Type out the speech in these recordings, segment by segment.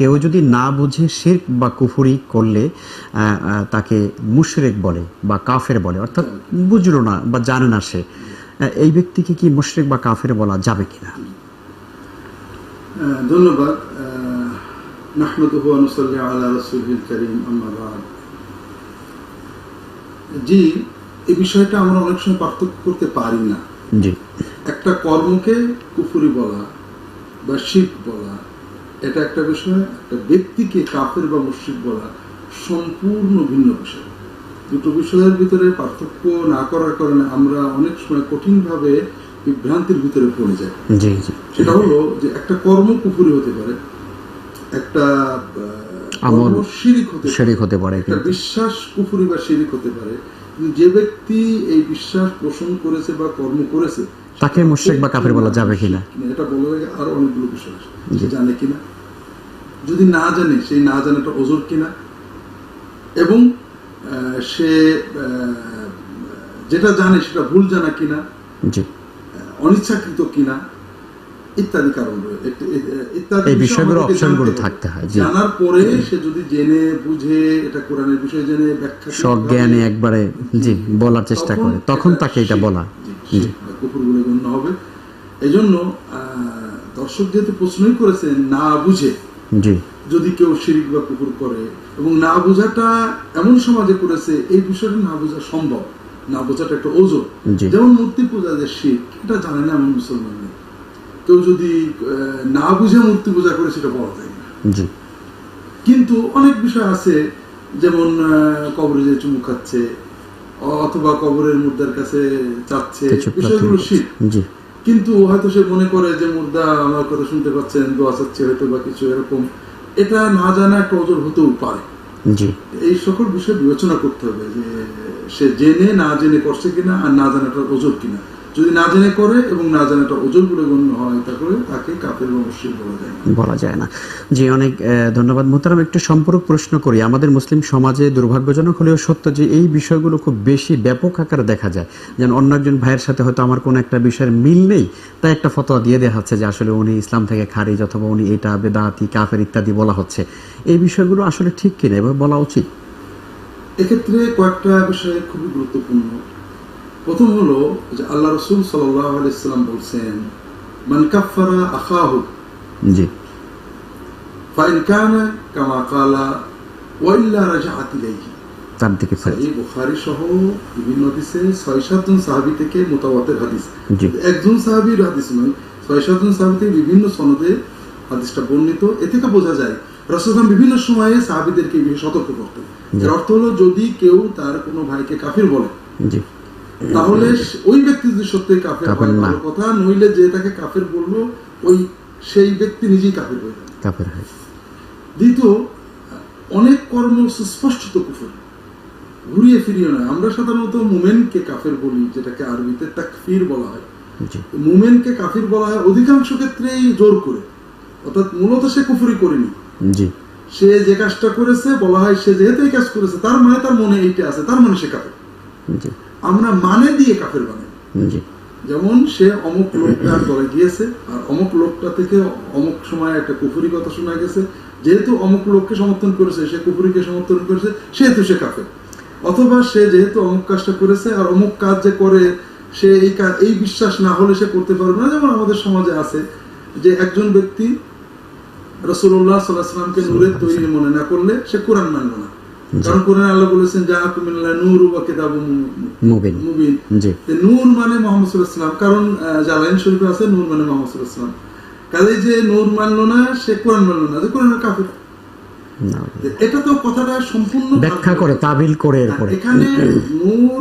কেউ যদি না বুঝে শিরক বা কুফুরি করলে তাকে মুশরিক বলে বা কাফের বলে অর্থাৎ বুঝলো না বা জানে না সে এই ব্যক্তিকে কি মুশরেক বা কাফের বলা যাবে কিনা? ধন্যবাদ। জি এই বিষয়টা আমরা অনেক সময় পার্থক্য করতে পারি না। জি। একটা কর্মকে কুফুরি বলা বা শিখ বলা এটা একটা বিষয় একটা ব্যক্তিকে কাফের বা মুশরিক বলা সম্পূর্ণ ভিন্ন বিষয়। দুটো বিষয়ের ভিতরে পার্থক্য না করার কারণে আমরা অনেক সময় কঠিনভাবে বিভ্রান্তির ভিতরে পড়ে যাই। সেটা হলো যে একটা কর্ম কুফুরি হতে পারে একটা আমল শিরিক হতে পারে একটা বিশ্বাস কুফুরি বা শিরিক হতে পারে যে ব্যক্তি এই বিশ্বাস পোষণ করেছে বা কর্ম করেছে তাকে মুশরিক বা কাফের বলা যাবে কিনা? এটা বলা আরও অনেকগুলো বিষয় আছে। জানে কিনা? যদি না জানে সেই না জানাটা ওজোর কিনা? এবং সে যেটা জানে সেটা ভুল জানা কিনা? অনিচ্ছাকৃত কিনা? ইত্যাদি কারণ এই বিষয়গুলো অপশনগুলো থাকতে হয়, জানার পরে সে যদি জেনে বুঝে এটা কোরআনের বিষয় জেনে ব্যাখ্যা সজ্ঞানে একবারে জি বলার চেষ্টা করে। তখন তাকে এটা বলা। জি, বলে গণ্য হবে। দর্শক যেহেতু প্রশ্নই করেছেন না বুঝে। জি। যদি কেউ শিরিক বা কুকুর করে এবং না বোঝাটা এমন সমাজে করেছে এই বিষয়টা না বোঝা সম্ভব। না বোঝাটা একটা ওজন। যেমন মূর্তি পূজা যে শিখ এটা জানে না এমন মুসলমান নেই। কেউ যদি না বুঝে মূর্তি পূজা করে সেটা বলা যায় না? কিন্তু অনেক বিষয় আছে যেমন কবরে যে চুমু খাচ্ছে অথবা কবরের মুদ্রার কাছে চাচ্ছে বিষয়গুলো। জি। কিন্তু হয়তো সে মনে করে যে মুর্দা আমার কথা শুনতে পাচ্ছেন দোয়া চাচ্ছে হয়তো বা কিছু এরকম। এটা না জানা একটা ওজন হতেও পারে। এই সকল বিষয় বিবেচনা করতে হবে যে সে জেনে না জেনে করছে কিনা আর না জানাটার ওজন কিনা। যদি না জেনে করে এবং না জানাটা ওজন বলে গণ্য হয় তাহলে তাকে কাপের মুশরিক বলা যায় না। বলা যায় না। জি অনেক ধন্যবাদ। মোহতারাম একটু সম্পূরক প্রশ্ন করি। আমাদের মুসলিম সমাজে দুর্ভাগ্যজনক হলেও সত্য যে এই বিষয়গুলো খুব বেশি ব্যাপক আকারে দেখা যায়। যেন অন্য একজন ভাইয়ের সাথে হয়তো আমার কোনো একটা বিষয়ের মিল নেই তাই একটা ফতোয়া দিয়ে দেওয়া হচ্ছে যে আসলে উনি ইসলাম থেকে খারিজ অথবা উনি এটা বেদাতি কাফের ইত্যাদি বলা হচ্ছে। এই বিষয়গুলো আসলে ঠিক কিনা? এভাবে বলা উচিত? এক্ষেত্রে কয়েকটা বিষয় খুবই গুরুত্বপূর্ণ। প্রথম হলো যে আল্লাহ রসুল সাল্লাম বলছেন মান কাফারা আখাহু জি। ফাইন কানা কামা কালা ওয়াইল্লা ইলাইহি। তার দিকে এই বুখারী সহ বিভিন্ন হাদিসে ছয় সাতজন সাহাবী থেকে মোতাবাতের হাদিস। একজন সাহাবীর হাদিস নয় ছয় সাতজন সাহাবী থেকে বিভিন্ন সনদে হাদিসটা বর্ণিত। এ থেকে বোঝা যায় রসুলাম বিভিন্ন সময়ে সাহাবীদেরকে সতর্ক করতেন। এর অর্থ হলো যদি কেউ তার কোনো ভাইকে কাফির বলে জি। তাহলে ওই ব্যক্তি যদি সত্যি কাফের হয়। ভালো কথা নইলে যে তাকে কাফের বলল ওই সেই ব্যক্তি নিজেই কাফের হয়ে যাবে। কাফের হয়। দ্বিতীয় অনেক কর্ম সুস্পষ্টত কুফর। ঘুরিয়ে ফিরিয়ে নয়। আমরা সাধারণত মুমেনকে কাফের বলি যেটাকে আরবিতে তাকফির বলা হয়। মুমেনকে কাফির বলা হয় অধিকাংশ ক্ষেত্রেই জোর করে। অর্থাৎ মূলত সে কুফুরি করেনি। জি। সে যে কাজটা করেছে বলা হয় সে যেহেতু এই কাজ করেছে তার মানে তার মনে এইটা আছে তার মানে সে কাফের। আমরা মানে দিয়ে কাফের বানাই। যেমন সে অমুক লোকটার দলে গিয়েছে আর অমুক লোকটা থেকে অমুক সময় একটা কুফুরি কথা শোনা গেছে। যেহেতু অমুক লোককে সমর্থন করেছে সে কুফুরিকে সমর্থন করেছে সেহেতু সে কাফের। অথবা সে যেহেতু অমুক কাজটা করেছে আর অমুক কাজ যে করে সে এই কাজ এই বিশ্বাস না হলে সে করতে পারবে না। যেমন আমাদের সমাজে আছে যে একজন ব্যক্তি রসুল্লাহ সাল্লাহামকে নূরের তৈরি মনে না করলে সে কোরআন মানবে না। কারণ কোরআন আল্লাহ বলেছেন যা কুমিল্লা নূর বা কেতাব মুবিন। মুবিন। জি। নূর মানে মোহাম্মদ সাল্লাহাম কারণ জালাইন শরীফে আছে নূর মানে মোহাম্মদ সাল্লাহাম কাজে যে নূর মানলো না সে কোরআন মানলো না যে কোরআনের কাফির। এটা তো কথাটা সম্পূর্ণ ব্যাখ্যা করে তাবিল করে এরপরে। এখানে নূর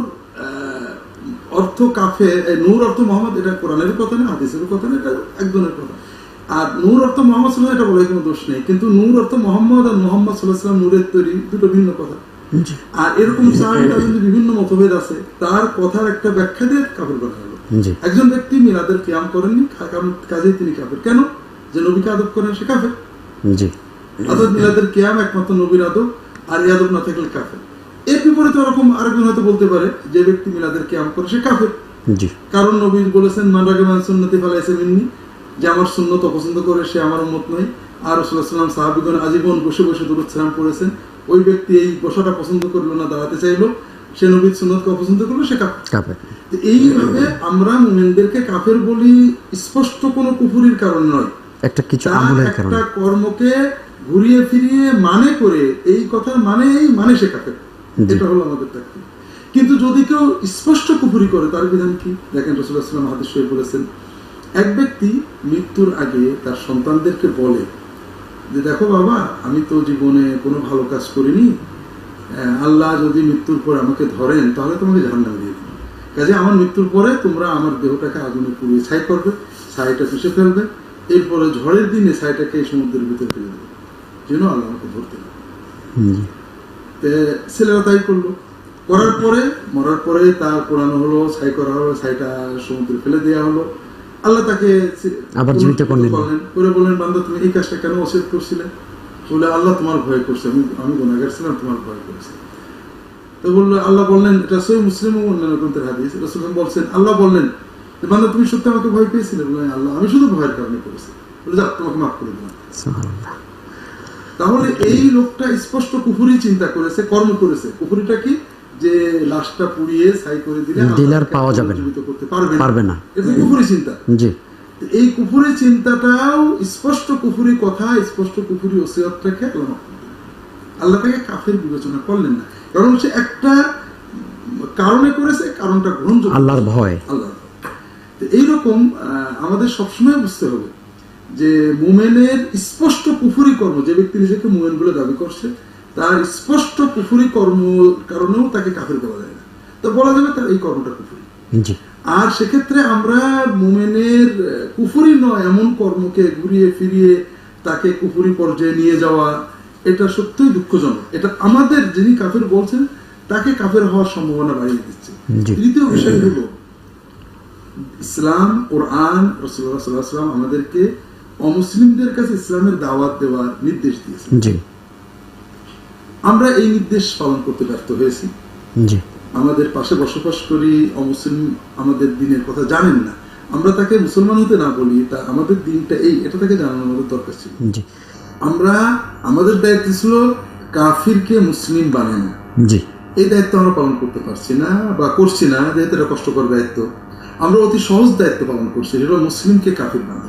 অর্থ কাফে নূর অর্থ মোহাম্মদ এটা কোরআনের কথা না হাদিসের কথা না এটা একজনের কথা। আর নূর অর্থ মোহাম্মদ সাল্লাহ এটা বলে কোনো দোষ নেই। কিন্তু নূর অর্থ মোহাম্মদ আর মোহাম্মদ সাল্লাহ সাল্লাম নূরের তৈরি দুটো ভিন্ন কথা। আর এরকম সাহাবিরা কিন্তু বিভিন্ন মতভেদ আছে তার কথার একটা ব্যাখ্যা দিয়ে কাফের করা হলো। একজন ব্যক্তি মিলাদের কিয়াম করেননি কাজেই তিনি কাফের। কেন? যে নবীকে আদব করেন সে কাফের। অর্থাৎ মিলাদের কিয়াম একমাত্র নবীর আদব আর এই আদব না থাকলে কাফের। এর বিপরীতে ওরকম আরেকজন হয়তো বলতে পারে যে ব্যক্তি মিলাদের কিয়াম করে সে কাফের। কারণ নবী বলেছেন মান রাগে মান সুন্নতি ফালাইছে মিন্নি। যে আমার সুন্নত অপছন্দ করে সে আমার উন্মত নয়। আর রসুল্লাহাম সাহাবিগণ আজীবন বসে বসে দূরত সালাম পড়েছেন। ওই ব্যক্তি এই বসাটা পছন্দ করল না দাঁড়াতে চাইলো। সে নবীর সুন্নতকে অপছন্দ করল সে তো এইভাবে আমরা মুমিনদেরকে কাফের বলি স্পষ্ট কোনো কুফুরির কারণ নয়। একটা কিছু আমলের কারণে। একটা কর্মকে ঘুরিয়ে ফিরিয়ে মানে করে এই কথার মানে এই মানে সে কাফের। এটা হলো আমাদের কিন্তু যদি কেউ স্পষ্ট কুফুরি করে তার বিধান কি? দেখেন রসুল্লাহ সাল্লাম হাদিস বলেছেন এক ব্যক্তি মৃত্যুর আগে তার সন্তানদেরকে বলে যে দেখো বাবা আমি তো জীবনে কোনো ভালো কাজ করিনি। আল্লাহ যদি মৃত্যুর পর আমাকে ধরেন তাহলে তোমাকে জাহান্নাম দিয়ে দেবেন কাজে আমার মৃত্যুর পরে তোমরা আমার দেহটাকে আগুনে পুড়িয়ে ছাই করবে ছাইটা পিষে ফেলবে। এরপরে ঝড়ের দিনে ছাইটাকে এই সমুদ্রের ভিতরে ফেলে দেবে। যেন আল্লাহ আমাকে ধরতে ছেলেরা তাই করল। করার পরে মরার পরে তার পোড়ানো হলো ছাই করা হলো ছাইটা সমুদ্রে ফেলে দেওয়া হলো। আল্লাহ তাকে আবার জীবিত করলেন। করে বললেন বান্দা তুমি এই কাজটা কেন করছিলে? বলে আল্লাহ তোমার ভয় করছে আমি আমি গুণাগার ছিলাম তোমার ভয় করেছে। তো বলল আল্লাহ বললেন এটা সই মুসলিম ও অন্যান্য গ্রন্থের হাদিস। রসুল বলছেন আল্লাহ বললেন বান্দা তুমি সত্যি আমাকে ভয় পেয়েছিলে? বলে আল্লাহ আমি শুধু ভয়ের কারণে করেছি। বলে যাক তোমাকে মাফ করে দিলাম। তাহলে এই লোকটা স্পষ্ট কুফুরি চিন্তা করেছে কর্ম করেছে। কুফুরিটা কি? যে লাশটা পুড়িয়ে ছাই করে দিলে ডিলার পাওয়া যাবে না। করতে পারবে না? পারবে না। এটা কুফুরি চিন্তা। জি। এই কুফুরি চিন্তাটাও স্পষ্ট কুফুরি কথা স্পষ্ট কুফুরি ওসিয়তটাকে আল্লাহ তাকে কাফের বিবেচনা করলেন না। কারণ সে একটা কারণে করেছে কারণটা গ্রহণযোগ্য। আল্লাহর ভয়। আল্লাহ এইরকম আমাদের সবসময় বুঝতে হবে যে মোমেনের স্পষ্ট কুফুরি কর্ম যে ব্যক্তি নিজেকে মোমেন বলে দাবি করছে তার স্পষ্ট কুফুরি কর্ম কারণেও তাকে কাফের বলা যায় না। তো বলা যাবে তার এই কর্মটা কুফুরি। আর সেক্ষেত্রে আমরা মুমেনের কুফুরি নয় এমন কর্মকে ঘুরিয়ে ফিরিয়ে তাকে কুফুরি পর্যায়ে নিয়ে যাওয়া এটা সত্যিই দুঃখজনক। এটা আমাদের যিনি কাফের বলছেন তাকে কাফের হওয়ার সম্ভাবনা বাড়িয়ে দিচ্ছে। তৃতীয় বিষয় হলো ইসলাম কোরআন রসুল্লাহ সাল্লাহ সাল্লাম আমাদেরকে অমুসলিমদের কাছে ইসলামের দাওয়াত দেওয়ার নির্দেশ দিয়েছে আমরা এই নির্দেশ পালন করতে ব্যর্থ হয়েছি। আমাদের পাশে বসবাস করি অমুসলিম আমাদের দিনের কথা জানেন না। আমরা তাকে মুসলমান হতে না বলি তা আমাদের দিনটা এই এটা তাকে জানানো আমাদের দরকার ছিল। আমরা আমাদের দায়িত্ব ছিল কাফিরকে মুসলিম বানানো। এই দায়িত্ব আমরা পালন করতে পারছি না বা করছি না যেহেতু এটা কষ্টকর দায়িত্ব। আমরা অতি সহজ দায়িত্ব পালন করছি সেটা মুসলিমকে কাফির বানানো।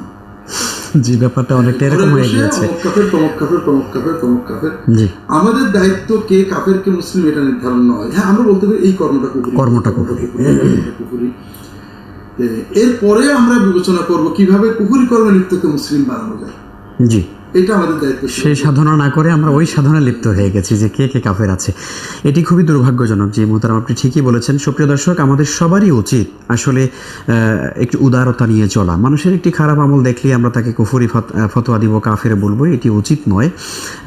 জি ব্যাপারটা অনেকটা এরকম হয়ে গিয়েছে। কাফের তমক কাফের তমক কাফের তমক কাফের। জি। আমাদের দায়িত্ব কে কাফের কে মুসলিম এটা নির্ধারণ নয়। হ্যাঁ আমরা বলতে পারি এই কর্মটা কুকুরি কর্মটা কুকুরি এরপরে আমরা বিবেচনা করব কীভাবে কুকুরি কর্মে লিপ্তকে মুসলিম বানানো যায়। জি। এটা আমাদের দায়িত্ব সেই সাধনা না করে আমরা ওই সাধনায় লিপ্ত হয়ে গেছি যে কে কে কাফের আছে। এটি খুবই দুর্ভাগ্যজনক যে মোহতারাম, আপনি ঠিকই বলেছেন। সুপ্রিয় দর্শক, আমাদের সবারই উচিত আসলে একটু উদারতা নিয়ে চলা। মানুষের একটি খারাপ আমল দেখলেই আমরা তাকে কুফুরি ফত- ফতোয়া দিব, কাফের বলব, এটি উচিত নয়।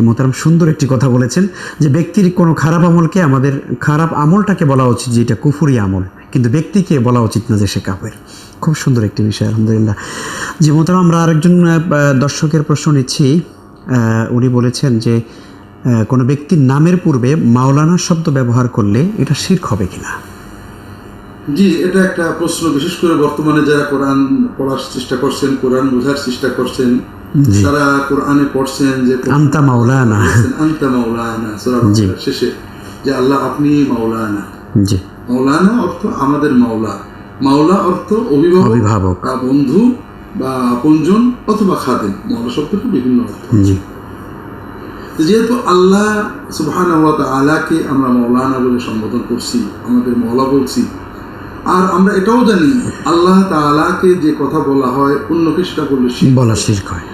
মোহতারাম সুন্দর একটি কথা বলেছেন যে ব্যক্তির কোনো খারাপ আমলকে আমাদের, খারাপ আমলটাকে বলা উচিত যে এটা কুফুরি আমল। কিন্তু ব্যক্তিকে বলা উচিত না যে সে কাফের। খুব সুন্দর একটি বিষয় আলহামদুলিল্লাহ। যে মোহতারাম আমরা আরেকজন দর্শকের প্রশ্ন নিচ্ছি। উনি বলেছেন যে কোনো ব্যক্তির নামের পূর্বে মাওলানা শব্দ ব্যবহার করলে এটা শির্ক হবে কিনা? জি এটা একটা প্রশ্ন। বিশেষ করে বর্তমানে যারা কোরআন পড়ার চেষ্টা করছেন কোরআন বোঝার চেষ্টা করছেন। তারা কোরআনে পড়ছেন যে আন্তা মাওলানা। আন্তা মাওলানা সূরা শেষে যে আল্লাহ আপনি মাওলানা। জি। মাওলানা অর্থ আমাদের মাওলা। মাওলা অর্থ অভিভাবক অভিভাবক। বা বন্ধু বা আপনজন অথবা খাদেম। মাওলা শব্দটা বিভিন্ন অর্থ জি। যেহেতু আল্লাহ সুবহান আলাকে আমরা মৌলানা বলে সম্বোধন করছি আমাদের মৌলা বলছি আর আমরা এটাও জানি আল্লাহ তাআলাকে যে কথা বলা হয় অন্যকে সেটা বললে শিরক। বলা শির্ক হয়।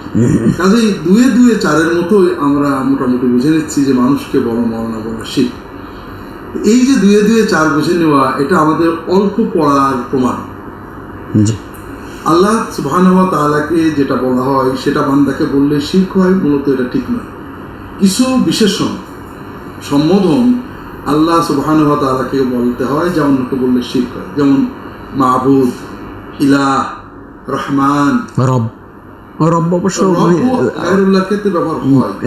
কাজেই দুয়ে দুয়ে চারের মতোই আমরা মোটামুটি বুঝে নিচ্ছি যে মানুষকে বড় মৌলানা বলা শিখ এই যে দুয়ে দুয়ে চার বুঝে নেওয়া এটা আমাদের অল্প পড়ার প্রমাণ। আল্লাহ সুবহান তাআলাকে যেটা বলা হয় সেটা বান্দাকে বললে শির্ক হয় মূলত এটা ঠিক নয়। কিছু বিশেষণ সম্বোধন আল্লাহ সুবহান তাআলাকে বলতে হয় যা অন্যকে বললে শির্ক হয়। যেমন মাহবুদ ইলাহ রহমান। রব। রব অবশ্য ক্ষেত্রে ব্যবহার হয়।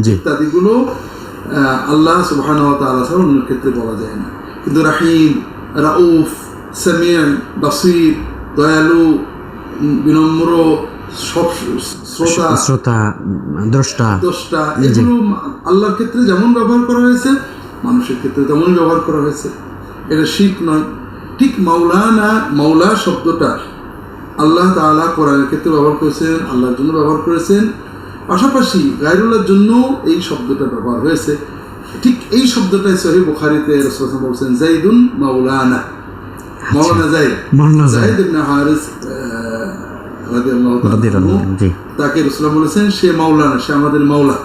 জি। ইত্যাদিগুলো আল্লাহ সুবহান তাআলা ছাড়া অন্য ক্ষেত্রে বলা যায় না। কিন্তু রাহিম রাউফ সামিয়ান বাসির দয়ালু বিনম্র সব শ্রোতা শ্রোতা দ্রষ্টা দোষটা এগুলো আল্লাহর ক্ষেত্রে যেমন ব্যবহার করা হয়েছে মানুষের ক্ষেত্রে তেমন ব্যবহার করা হয়েছে। এটা শিখ নয়। ঠিক মাওলানা মাওলা শব্দটা আল্লাহ তাআলা কোরআনের ক্ষেত্রে ব্যবহার করেছেন আল্লাহর জন্য ব্যবহার করেছেন। পাশাপাশি গায়রুল্লাহর জন্য এই শব্দটা ব্যবহার হয়েছে। ঠিক এই শব্দটাই সহি বুখারিতে রাসূল বলছেন জাইদুন মাওলানা। মাওলানা জাইদ। মাওলানা জাইদ। জাইদ ইবনে হারিস তাকে রসুলাম বলেছেন সে মাওলানা সে আমাদের মাওলা।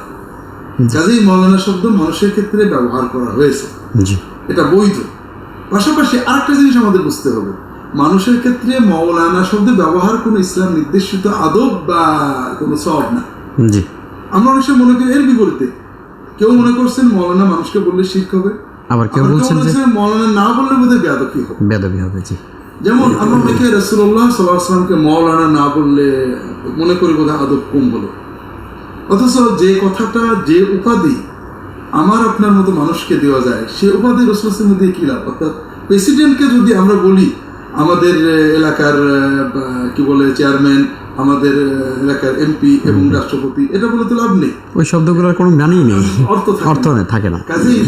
কাজেই মাওলানা শব্দ মানুষের ক্ষেত্রে ব্যবহার করা হয়েছে। এটা বৈধ। পাশাপাশি আরেকটা জিনিস আমাদের বুঝতে হবে। মানুষের ক্ষেত্রে মাওলানা শব্দ ব্যবহার কোনো ইসলাম নির্দেশিত আদব বা কোনো সব না। জি। আমরা অনেক মনে করি এর বিপরীতে। কেউ মনে করছেন মৌলানা মানুষকে বললে শিখ হবে আবার কেউ বলছেন যে মৌলানা না বললে বোধহয় বেয়াদকি হবে। বেদবি হবে জি। যেমন আমরা অনেকে রসুল্লাহ সাল্লাহামকে মৌলানা না বললে মনে করি বোধহয় আদব কম হলো অথচ যে কথাটা যে উপাধি আমার আপনার মতো মানুষকে দেওয়া যায় সে উপাধি রসুলের মধ্যে কি লাভ? অর্থাৎ প্রেসিডেন্টকে যদি আমরা বলি আমাদের এলাকার কি বলে চেয়ারম্যান আমাদের এলাকার এমপি এবং রাষ্ট্রপতি এটা বলে তো লাভ নেই। ওই শব্দগুলোর কোনো মানেই নেই। অর্থ অর্থ নেই, থাকে না। কাজেই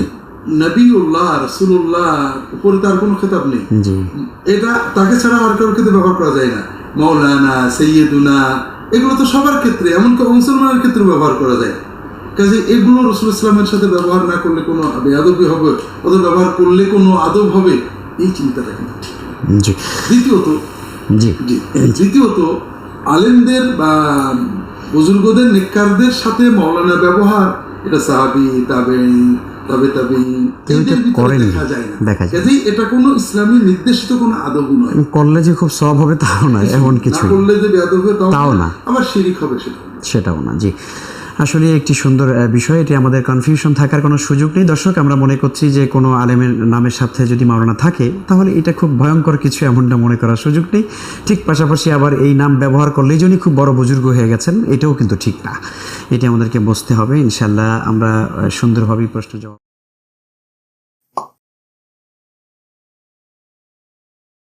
নবীউল্লাহ রসুল্লাহ উপরে তার কোনো খেতাব নেই। এটা তাকে ছাড়া আর কারোর ক্ষেত্রে ব্যবহার করা যায় না। মৌলানা সৈয়দুনা এগুলো তো সবার ক্ষেত্রে এমনকি মুসলমানের ক্ষেত্রে ব্যবহার করা যায়। কাজে এগুলো রসুল ইসলামের সাথে ব্যবহার না করলে কোনো বেয়াদবি হবে অথবা ব্যবহার করলে কোনো আদব হবে এই চিন্তাটা কিন্তু ঠিক দ্বিতীয়ত জি। জি দ্বিতীয়ত আলেমদের বা বুজুর্গদের নিকারদের সাথে মৌলানা ব্যবহার এটা সাহাবি তাবে তবে তবে দেখা যায় না না। কাজেই এটা কোনো ইসলামী নির্দেশিত কোনো আদব নয় করলে যে খুব সব হবে তাও নয় এমন কিছু করলে যে বেয়াদব হবে তাও না। না। আবার শিরিক হবে সেটা সেটাও না জি আসলে একটি সুন্দর বিষয়, এটি আমাদের কনফিউশন থাকার কোনো সুযোগ নেই। দর্শক, আমরা মনে করছি যে কোনো আলেমের নামের সাথে যদি মাওলানা থাকে, তাহলে এটা খুব ভয়ঙ্কর কিছু এমনটা মনে করার সুযোগ নেই। ঠিক পাশাপাশি আবার এই নাম ব্যবহার করলে যিনি খুব বড় বুজুর্গ হয়ে গেছেন, এটাও কিন্তু ঠিক না। এটি আমাদেরকে বসতে হবে ইনশাল্লাহ আমরা সুন্দরভাবেই প্রশ্ন জবাব